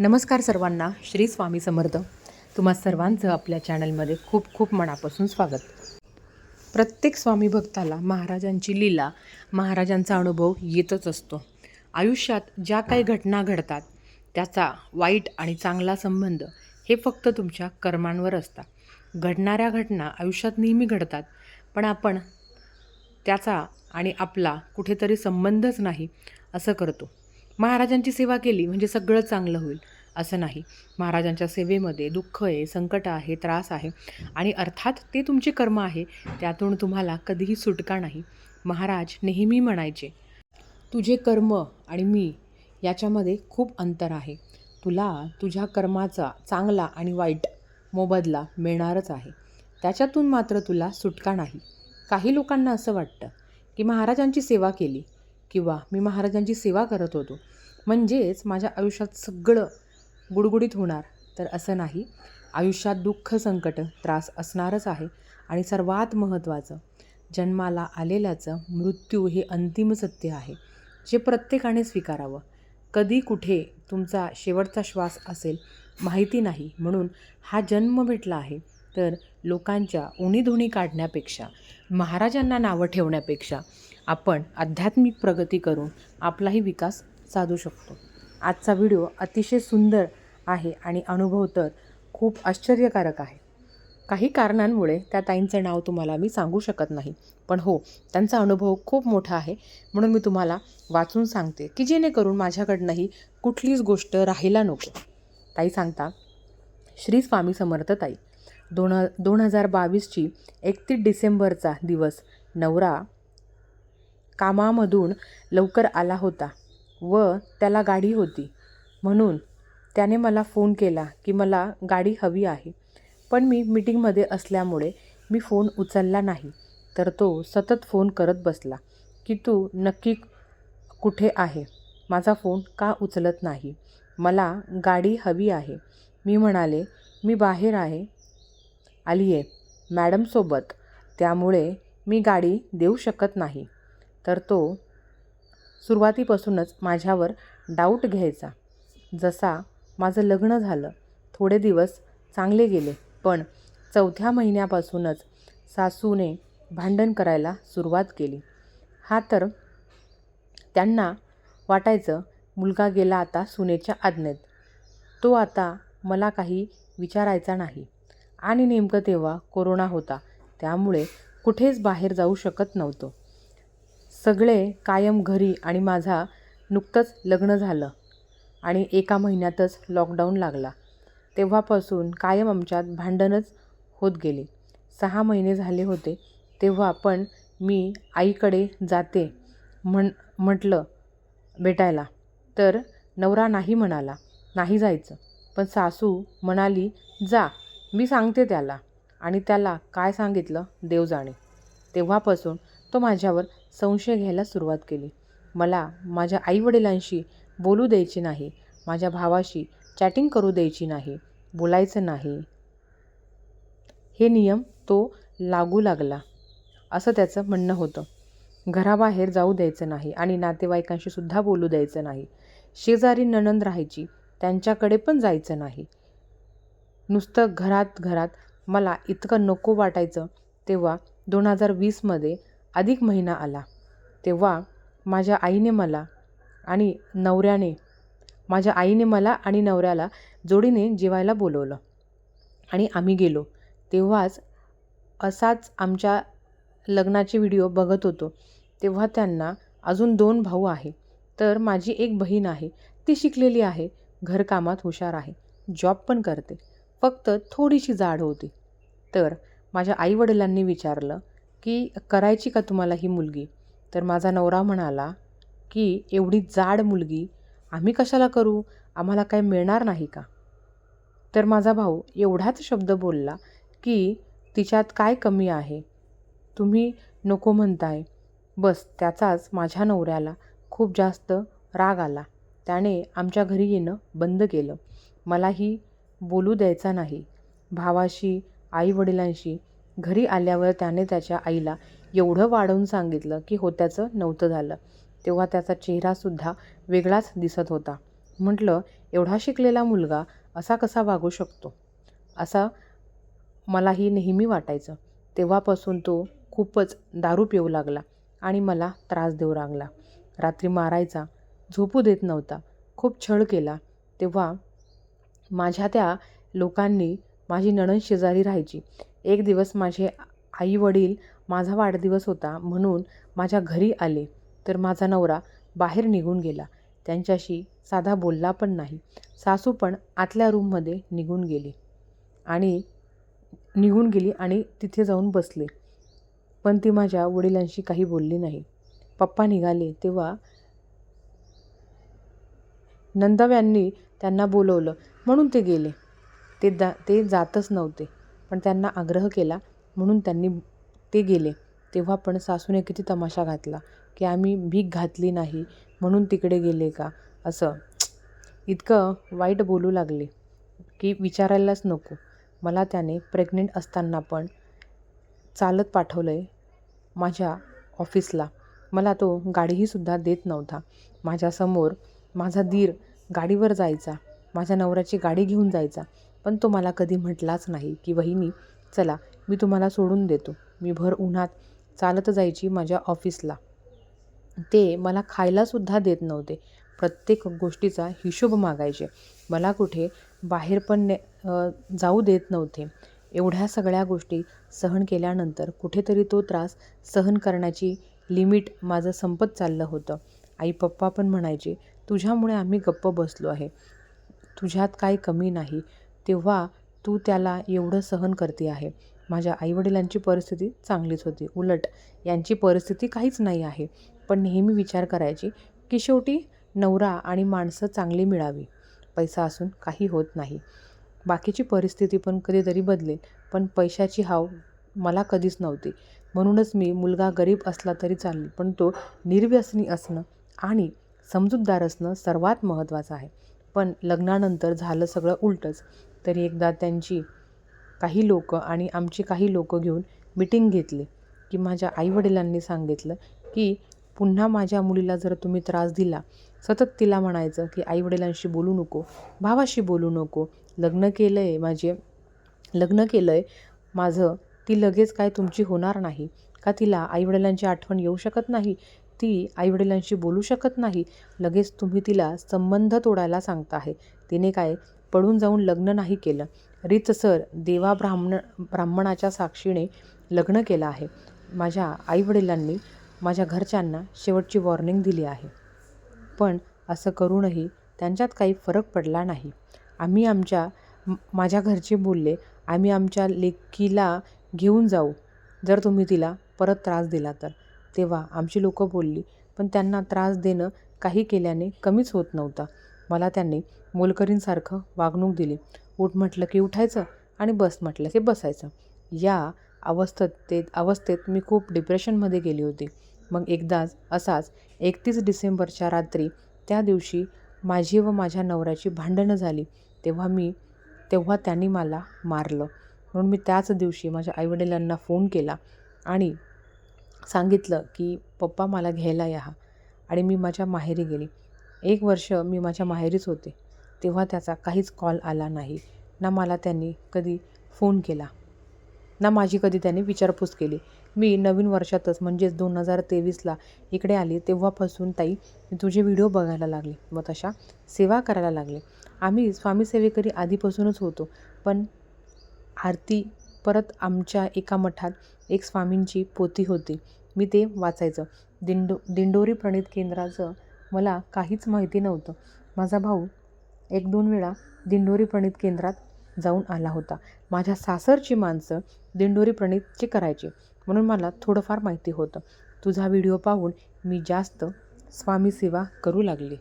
नमस्कार सर्वांना श्री स्वामी समर्थ. तुम्हा सर्वांचं आपल्या चॅनलमध्ये खूप खूप मनापासून स्वागत. प्रत्येक स्वामी भक्ताला महाराजांची लीला महाराजांचा अनुभव येतच असतो. आयुष्यात ज्या काही घटना घडतात त्याचा वाईट आणि चांगला संबंध हे फक्त तुमच्या कर्मांवर असतात. घडणाऱ्या घटना आयुष्यात नेहमी घडतात पण आपण त्याचा आणि आपला कुठेतरी संबंधच नाही असं करतो. महाराजांची सेवा केली म्हणजे सगळं चांगलं होईल असं नाही. महाराजांच्या सेवेमध्ये दुःख आहे संकट आहे त्रास आहे आणि अर्थात ते तुमचे कर्म आहे त्यातून तुम्हाला कधीही सुटका नाही. महाराज नेहमी म्हणायचे तुझे कर्म आणि मी याच्यामध्ये खूप अंतर आहे. तुला तुझ्या कर्माचा चांगला आणि वाईट मोबदला मिळणारच आहे. त्याच्यातून मात्र तुला सुटका नाही. काही लोकांना असं वाटतं की महाराजांची सेवा केली. किंवा मी महाराजांची सेवा करत होतो. म्हणजेच माझ्या आयुष्यात सगळं गुडगुडीत होणार. तर असं नाही. आयुष्यात दुःख संकट त्रास असणारच आहे आणि सर्वात महत्त्वाचं जन्माला आलेल्याचं मृत्यू हे अंतिम सत्य आहे जे प्रत्येकाने स्वीकारावं. कधी कुठे तुमचा शेवटचा श्वास असेल माहिती नाही. म्हणून हा जन्म भेटला आहे. तर लोकांच्या उणीधुणी काढण्यापेक्षा महाराजांना नावं ठेवण्यापेक्षा आपण आध्यात्मिक प्रगती करून आपलाही विकास साधू शकतो. आजचा व्हिडिओ अतिशय सुंदर आहे आणि अनुभव तर खूप आश्चर्यकारक आहे. काही कारणांमुळे त्या ताईंचं नाव तुम्हाला मी सांगू शकत नाही पण हो त्यांचा अनुभव खूप मोठा आहे. म्हणून मी तुम्हाला वाचून सांगते की जेणेकरून माझ्याकडनंही कुठलीच गोष्ट राहायला नको. ताई सांगता श्री स्वामी समर्थ ताई दोन दोन हजार बावीसची एकतीस डिसेंबरचा दिवस नवरा कामामधून लवकर आला होता व त्याला गाडी होती. म्हणून त्याने मला फोन केला की मला गाडी हवी आहे. पण मी मीटिंगमध्ये असल्यामुळे मी फोन उचलला नाही तर तो सतत फोन करत बसला की तू नक्की कुठे आहे? माझा फोन का उचलत नाही? मला गाडी हवी आहे. मी म्हणाले मी बाहेर आहे आली आहे मॅडमसोबत. त्यामुळे मी गाडी देऊ शकत नाही. तर तो सुरुवातीपासूनच माझ्यावर डाऊट घ्यायचा. जसा माझं लग्न झालं थोडे दिवस चांगले गेले पण चौथ्या महिन्यापासूनच सासूने भांडण करायला सुरुवात केली. हा तर त्यांना वाटायचं मुलगा गेला आता सुनेच्या आज्ञेत. तो आता मला काही विचारायचा नाही. आणि नेमकं तेव्हा कोरोना होता त्यामुळे कुठेच बाहेर जाऊ शकत नव्हतो. सगळे कायम घरी आणि माझा नुकतंच लग्न झालं आणि एका महिन्यातच लॉकडाऊन लागला. तेव्हापासून कायम आमच्यात भांडणच होत गेली. सहा महिने झाले होते. तेव्हा पण मी आईकडे जाते म्हण म्हटलं भेटायला. तर नवरा नाही म्हणाला. नाही जायचं. पण सासू म्हणाली जा मी सांगते त्याला. आणि त्याला काय सांगितलं? देव जाणे. तेव्हापासून तो माझ्यावर संशय घ्यायला सुरुवात केली. मला माझ्या आईवडिलांशी बोलू द्यायची नाही माझ्या भावाशी चॅटिंग करू द्यायची नाही बोलायचं नाही. हे नियम तो लागू लागला असं त्याचं म्हणणं होतं. घराबाहेर जाऊ द्यायचं नाही आणि नातेवाईकांशी सुद्धा बोलू द्यायचं नाही. शेजारी नणंद राहायची त्यांच्याकडे पण जायचं नाही. नुसतं घरात घरात मला इतकं नको वाटायचं तेव्हा दोन हजार वीसमध्ये अधिक महिना आला. तेव्हा माझ्या आईने मला आणि नवऱ्याने माझ्या आईने मला आणि नवऱ्याला जोडीने जेवायला बोलवलं. आणि आम्ही गेलो. तेव्हाच असाच आमच्या लग्नाचे व्हिडिओ बघत होतो. तेव्हा त्यांना अजून दोन भाऊ आहे. तर माझी एक बहीण आहे. ती शिकलेली आहे. घरकामात हुशार आहे. जॉब पण करते. फक्त थोडीशी जाड होती. तर माझ्या आईवडिलांनी विचारलं की करायची का तुम्हाला ही मुलगी? तर माझा नवरा म्हणाला की एवढी जाड मुलगी आम्ही कशाला करू? आम्हाला काय मिळणार नाही का? तर माझा भाऊ एवढाच शब्द बोलला की तिच्यात काय कमी आहे? तुम्ही नको म्हणताय. बस त्याचाच माझ्या नवऱ्याला खूप जास्त राग आला. त्याने आमच्या घरी येणं बंद केलं. मलाही बोलू द्यायचा नाही. भावाशी आईवडिलांशी घरी आल्यावर त्याने त्याच्या आईला एवढं वाढवून सांगितलं की होत्याचं नव्हतं झालं. तेव्हा त्याचा चेहरासुद्धा वेगळाच दिसत होता. म्हटलं एवढा शिकलेला मुलगा असा कसा वागू शकतो? असा मलाही नेहमी वाटायचं. तेव्हापासून तो खूपच दारू पिऊ लागला आणि मला त्रास देऊ लागला. रात्री मारायचा झोपू देत नव्हता. खूप छळ केला. तेव्हा माझ्या त्या लोकांनी माझी नणन शेजारी राहायची. एक दिवस माझे आई वडील माझा वाढदिवस होता म्हणून माझ्या घरी आले. तर माझा नवरा बाहेर निघून गेला. त्यांच्याशी साधा बोलला पण नाही. सासू पण आतल्या रूममध्ये निघून गेली आणि निघून गेली आणि तिथे जाऊन बसले. पण ती माझ्या वडिलांशी काही बोलली नाही. पप्पा निघाले तेव्हा नंदव्यांनी त्यांना बोलवलं. म्हणून ते गेले. ते दा ते जातच नव्हते. पण त्यांना आग्रह केला. म्हणून त्यांनी ते गेले. तेव्हा पण सासूने किती तमाशा घातला की आम्ही भीक घातली नाही म्हणून तिकडे गेले का? असं. इतकं वाईट बोलू लागले की विचारायलाच नको. मला त्याने प्रेग्नेंट असताना पण चालत पाठवलं आहे माझ्या ऑफिसला मला तो गाडीही सुद्धा देत नव्हता. माझ्यासमोर माझा दीर गाडीवर जायचा. माझ्या नवऱ्याची गाडी घेऊन जायचा. पण तो मला कधी म्हटलाच नाही की वहिनी चला मी तुम्हाला सोडून देतो. मी भर उन्हात चालत जायची माझ्या ऑफिसला. ते मला खायलासुद्धा देत नव्हते. प्रत्येक गोष्टीचा हिशोब मागायचे. मला कुठे बाहेर पण ने जाऊ देत नव्हते. एवढ्या सगळ्या गोष्टी सहन केल्यानंतर कुठेतरी तो त्रास सहन करण्याची लिमिट माझं संपत चाललं होतं. आई पप्पा पण म्हणायचे तुझ्यामुळे आम्ही गप्प बसलो आहे. तुझ्यात काही कमी नाही. तेव्हा तू त्याला एवढं सहन करते आहे. माझ्या आईवडिलांची परिस्थिती चांगलीच होती. उलट यांची परिस्थिती काहीच नाही आहे. पण नेहमी विचार करायची की शेवटी नवरा आणि माणसं चांगली मिळावी. पैसा असून काही होत नाही. बाकीची परिस्थिती पण कधीतरी बदलेल पण पैशाची हाव मला कधीच नव्हती. म्हणूनच मी मुलगा गरीब असला तरी चालेल पण तो निर्व्यसनी असणं आणि समजूतदार असणं सर्वात महत्त्वाचं आहे. पण लग्नानंतर झालं सगळं उलटंच. तरी एकदा त्यांची काही लोकं आणि आमची काही लोकं घेऊन मिटिंग घेतली की माझ्या आईवडिलांनी सांगितलं की पुन्हा माझ्या मुलीला जर तुम्ही त्रास दिला सतत तिला म्हणायचं की आईवडिलांशी बोलू नको भावाशी बोलू नको लग्न केलं आहे माझे लग्न केलं आहे माझं ती लगेच काय तुमची होणार नाही का तिला आईवडिलांची आठवण येऊ शकत नाही ती आईवडिलांशी बोलू शकत नाही लगेच तुम्ही तिला संबंध तोडायला सांगता आहे तिने काय पळून जाऊन लग्न नाही केलं. रीतसर देवा ब्राह्मण ब्राह्मणाच्या साक्षीने लग्न केलं आहे. माझ्या आईवडिलांनी माझ्या घरच्यांना शेवटची वॉर्निंग दिली आहे. पण असं करूनही त्यांच्यात काही फरक पडला नाही. आम्ही आमच्या माझ्या घरचे बोलले आम्ही आमच्या लेकीला घेऊन जाऊ. जर तुम्ही तिला परत त्रास दिला तर. तेव्हा आमची लोकं बोलली पण त्यांना त्रास देणं काही केल्याने कमीच होत नव्हता. मला त्यांनी मोलकरींसारखं वागणूक दिली. उठ म्हटलं की उठायचं आणि बस म्हटलं की बसायचं. या अवस्थेत ते अवस्थेत मी खूप डिप्रेशनमध्ये गेली होती. मग एकदाच असाच एकतीस डिसेंबरच्या रात्री त्या दिवशी माझी व माझ्या नवऱ्याची भांडणं झाली. तेव्हा मी तेव्हा त्यांनी मला मारलं. म्हणून मी त्याच दिवशी माझ्या आईवडिलांना फोन केला आणि सांगितलं की पप्पा मला घ्यायला या. आणि मी माझ्या माहेरी गेली. एक वर्ष मी माझ्या माहेरीच होते. तेव्हा त्याचा काहीच कॉल आला नाही. ना मला त्यांनी कधी फोन केला. ना माझी कधी त्यांनी विचारपूस केली. मी नवीन वर्षातच म्हणजेच दोन हजार तेवीसला इकडे आली. तेव्हापासून ताई तुझे व्हिडिओ बघायला लागले. व तशा सेवा करायला लागले. आम्ही स्वामीसेवेकरी आधीपासूनच होतो. पण आरती परत आमच्या एका मठात एक स्वामींची पोथी होती. मी ते वाचायचं. दिंडो दिंडोरी प्रणित केंद्राचं मला काहीच माहिती नव्हतं. माझा भाऊ एक दोन वेळा दिंडोरी प्रणित केंद्रात जाऊन आला होता. माझ्या सासरची माणसं दिंडोरी प्रणितची करायची म्हणून मला थोडंफार माहिती होतं. तुझा व्हिडिओ पाहून मी जास्त स्वामी सेवा करू लागली.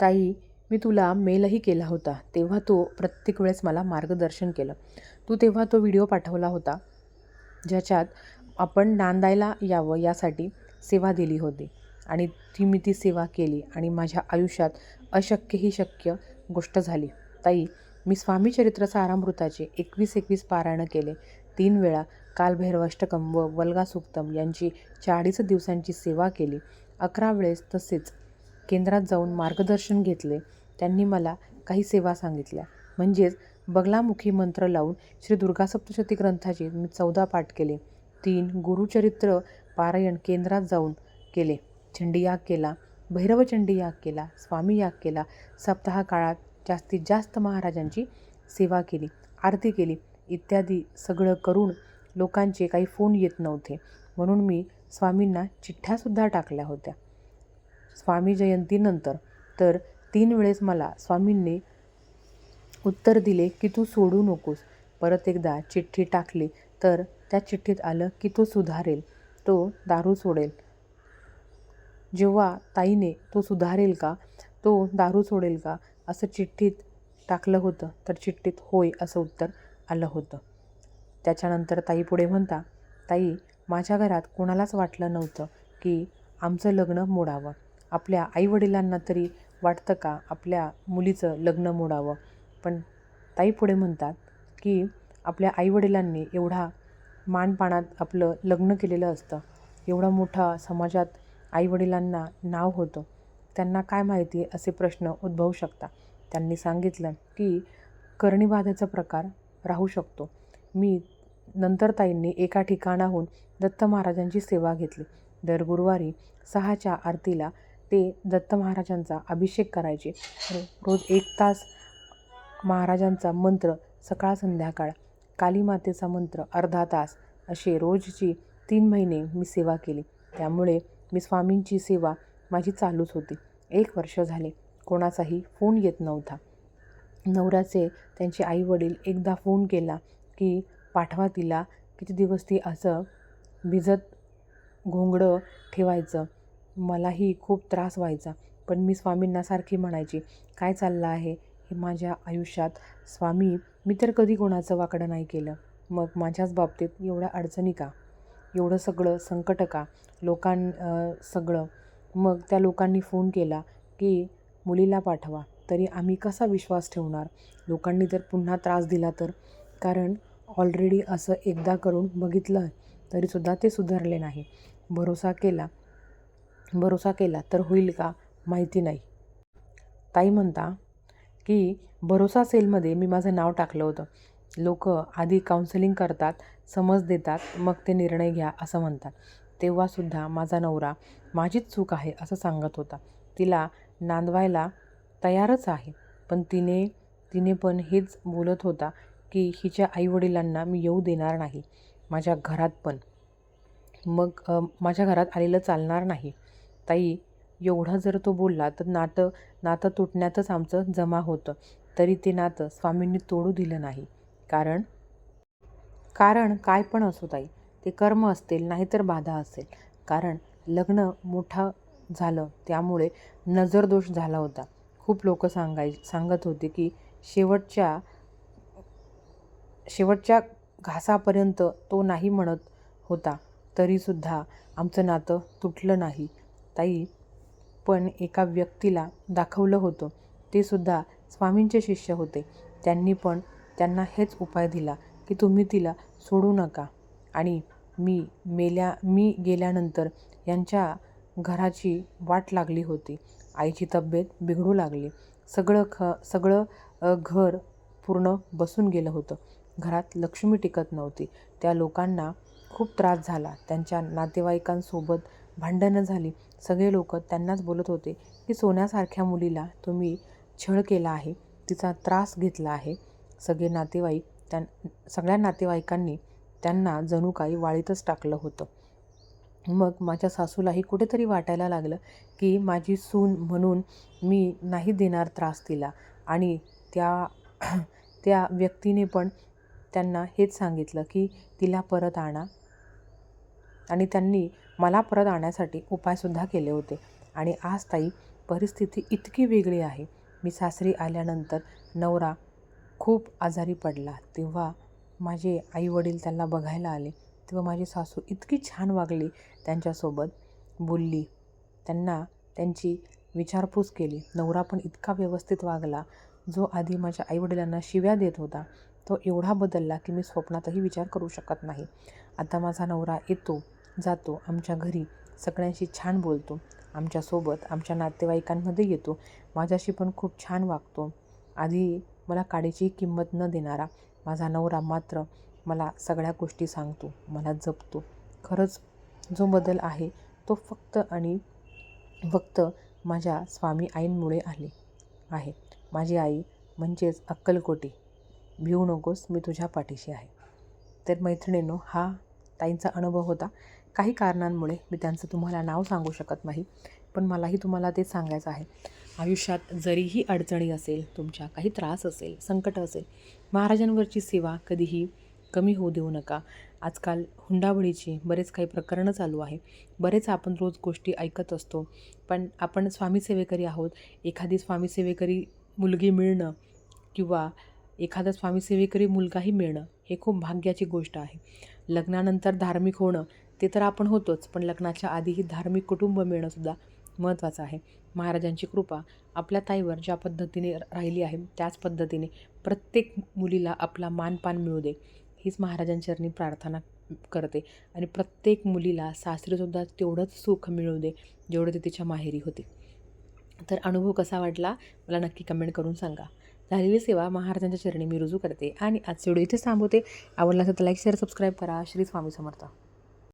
ताई मी तुला मेलही केला होता. तेव्हा तो प्रत्येक वेळेस मला मार्गदर्शन केलं. तू तेव्हा तो व्हिडिओ पाठवला होता ज्याच्यात आपण नांदायला यावं यासाठी सेवा दिली होती. आणि ती मी ती सेवा केली आणि माझ्या आयुष्यात अशक्य ही शक्य गोष्ट झाली. ताई मी स्वामी चरित्र सारामृताचे एकवीस एकवीस पारायणं केले. तीन वेळा कालभैरवाष्टकम व वल्गासुक्तम यांची चाळीस दिवसांची सेवा केली. अकरा वेळेस तसेच केंद्रात जाऊन मार्गदर्शन घेतले. त्यांनी मला काही सेवा सांगितल्या. म्हणजेच बगलामुखी मंत्र लावून श्री दुर्गा सप्तशती ग्रंथाचे मी चौदा पाठ केले. तीन गुरुचरित्र पारायण केंद्रात जाऊन केले. चंडी याग केला भैरवचंडी याग केला स्वामी याग केला सप्ताह काळात जास्तीत जास्त महाराजांची सेवा केली आरती केली इत्यादी सगळं करून लोकांचे काही फोन येत नव्हते. म्हणून मी स्वामींना चिठ्ठ्यासुद्धा टाकल्या होत्या. स्वामी जयंतीनंतर तर तीन वेळेस मला स्वामींनी उत्तर दिले की तू सोडू नकोस. परत एकदा चिठ्ठी टाकली तर त्या चिठ्ठीत आलं की तो सुधारेल तो दारू सोडेल. जेव्हा ताईने तो सुधारेल का? तो दारू सोडेल का? असं चिठ्ठीत टाकलं होतं. तर चिठ्ठीत होय असं उत्तर आलं होतं. त्याच्यानंतर ताई पुढे म्हणता ताई माझ्या घरात कोणालाच वाटलं नव्हतं की आमचं लग्न मोडावं. आपल्या आईवडिलांना तरी वाटतं का आपल्या मुलीचं लग्न मोडावं? पण ताई पुढे म्हणतात की आपल्या आईवडिलांनी एवढा मानपानात आपलं लग्न केलेलं असतं. एवढा मोठा समाजात आईवडिलांना नाव होतं. त्यांना काय माहिती असे प्रश्न उद्भवू शकता. त्यांनी सांगितलं की करणीबाधेचा प्रकार राहू शकतो. मी नंतर ताईंनी एका ठिकाणाहून दत्त महाराजांची सेवा घेतली. दर गुरुवारी सहाच्या आरतीला ते दत्त महाराजांचा अभिषेक करायचे. रोज एक तास महाराजांचा मंत्र सकाळ संध्याकाळ कालीमातेचा मंत्र अर्धा तास असे रोजची तीन महिने मी सेवा केली. त्यामुळे मी स्वामींची सेवा माझी चालूच होती. एक वर्ष झाले कोणाचाही फोन येत नव्हता. नवऱ्याचे त्यांचे आईवडील एकदा फोन केला की पाठवा तिला किती दिवस ती असं भिजत घोंगडं ठेवायचं मलाही खूप त्रास व्हायचा. पण मी स्वामींना सारखी म्हणायची काय चाललं आहे? हे माझ्या आयुष्यात स्वामी मी तर कधी कोणाचं वाकडं नाही केलं. मग माझ्याच बाबतीत एवढ्या अडचणी का? एवढं सगळं संकट का? लोकां सगळं. मग त्या लोकांनी फोन केला की मुलीला पाठवा. तरी आम्ही कसा विश्वास ठेवणार? लोकांनी जर पुन्हा त्रास दिला तर? कारण ऑलरेडी असं एकदा करून बघितलं तरीसुद्धा ते सुधारले नाही. भरोसा केला. भरोसा केला तर होईल का? माहिती नाही. ताई म्हणता की भरोसा सेलमध्ये मी माझं नाव टाकलं होतं. लोक आधी काउन्सिलिंग करतात समज देतात मग ते निर्णय घ्या असं म्हणतात. तेव्हासुद्धा माझा नवरा माझीच चूक आहे असं सांगत होता. तिला नांदवायला तयारच आहे. पण तिने तिने पण हेच बोलत होता की हिच्या आईवडिलांना मी येऊ देणार नाही. माझ्या घरात पण. मग माझ्या घरात आलेलं चालणार नाही. ताई एवढं जर तो बोलला तर नातं नातं तुटण्यातच आमचं जमा होतं. तरी ते नातं स्वामींनी तोडू दिलं नाही. कारण? कारण काय पण असो ताई ते कर्म असतील नाहीतर बाधा असेल. कारण लग्न मोठं झालं त्यामुळे नजरदोष झाला होता. खूप लोक सांगाय सांगत होते की शेवटच्या शेवटच्या घासापर्यंत तो नाही म्हणत होता. तरीसुद्धा आमचं नातं तुटलं नाही. ताई पण एका व्यक्तीला दाखवलं होतं. ते सुद्धा स्वामींचे शिष्य होते. त्यांनी पण त्यांना हेच उपाय दिला की तुम्ही तिला सोडू नका. आणि मी मेल्या मी गेल्यानंतर यांच्या घराची वाट लागली होती. आईची तब्येत बिघडू लागली. सगळं ख सगळं घर पूर्ण बसून गेलं होतं. घरात लक्ष्मी टिकत नव्हती. त्या लोकांना खूप त्रास झाला. त्यांच्या नातेवाईकांसोबत भांडणं झाली. सगळे लोक त्यांनाच बोलत होते की सोन्यासारख्या मुलीला तुम्ही छळ केला आहे. तिचा त्रास घेतला आहे. सगळे नातेवाईक त्या सगळ्या नातेवाईकांनी त्यांना जणू काही वाळीतच टाकलं होतं. मग माझ्या सासूलाही कुठेतरी वाटायला लागलं की माझी सून म्हणून मी नाही देणार त्रास तिला. आणि त्या त्या व्यक्तीने पण त्यांना हेच सांगितलं की तिला परत आणा. आणि त्यांनी मला परत आणण्यासाठी उपायसुद्धा केले होते. आणि आज ताई परिस्थिती इतकी वेगळी आहे. मी सासरी आल्यानंतर नवरा खूप आजारी पडला. तेव्हा माझे आईवडील त्यांना बघायला आले. तेव्हा माझी सासू इतकी छान वागली त्यांच्यासोबत. बोलली त्यांना त्यांची विचारपूस केली. नवरा पण इतका व्यवस्थित वागला. जो आधी माझ्या आईवडिलांना शिव्या देत होता तो एवढा बदलला की मी स्वप्नातही विचार करू शकत नाही. आता माझा नवरा येतो जातो आमच्या घरी सगळ्यांशी छान बोलतो. आमच्यासोबत आमच्या नातेवाईकांमध्ये येतो. माझ्याशी पण खूप छान वागतो. आधी मला काडीची किंमत न देणारा माझा नवरा मात्र मला सगळ्या गोष्टी सांगतो मला जपतो. खरंच जो बदल आहे तो फक्त आणि फक्त माझ्या स्वामी आईंमुळे आले आहे. माझी आई म्हणजेच अक्कलकोटी. भिवू नकोस मी तुझ्या पाठीशी आहे. तर मैत्रिणींनो हा ताईंचा अनुभव होता. काही कारणांमुळे मी त्यांचं तुम्हाला नाव सांगू शकत नाही पण मलाही तुम्हाला ते सांगायचं आहे. आयुष्यात जरीही अडचणी असेल तुमच्या काही त्रास असेल संकट असेल महाराजांवरची सेवा कधीही कमी होऊ देऊ नका. आजकाल हुंडाबळीची बरेच काही प्रकरणं चालू आहे बरेच आपण रोज गोष्टी ऐकत असतो पण आपण स्वामी सेवेकरी आहोत. एखादी स्वामी सेवेकरी मुलगी मिळणं किंवा एखादा स्वामी सेवेकरी मुलगाही मिळणं हे खूप भाग्याची गोष्ट आहे. लग्नानंतर धार्मिक होणं ते तर आपण होतोच पण लग्नाच्या आधीही धार्मिक कुटुंब मिळणंसुद्धा महत्त्वाचं आहे. महाराजांची कृपा आपल्या ताईवर ज्या पद्धतीने राहिली आहे त्याच पद्धतीने प्रत्येक मुलीला आपला मानपान मिळू दे. हीच महाराजांचरणी प्रार्थना करते आणि प्रत्येक मुलीला सासरीसुद्धा तेवढंच सुख मिळू दे जेवढं ते तिच्या माहेरी होते. तर अनुभव कसा वाटला? मला नक्की कमेंट करून सांगा. झालेली सेवा महाराजांच्या चरणी मी रुजू करते आणि आज व्हिडिओ इथेच थांबवते. आवडला असेल तर लाईक शेअर सबस्क्राईब करा. श्री स्वामी समर्थ.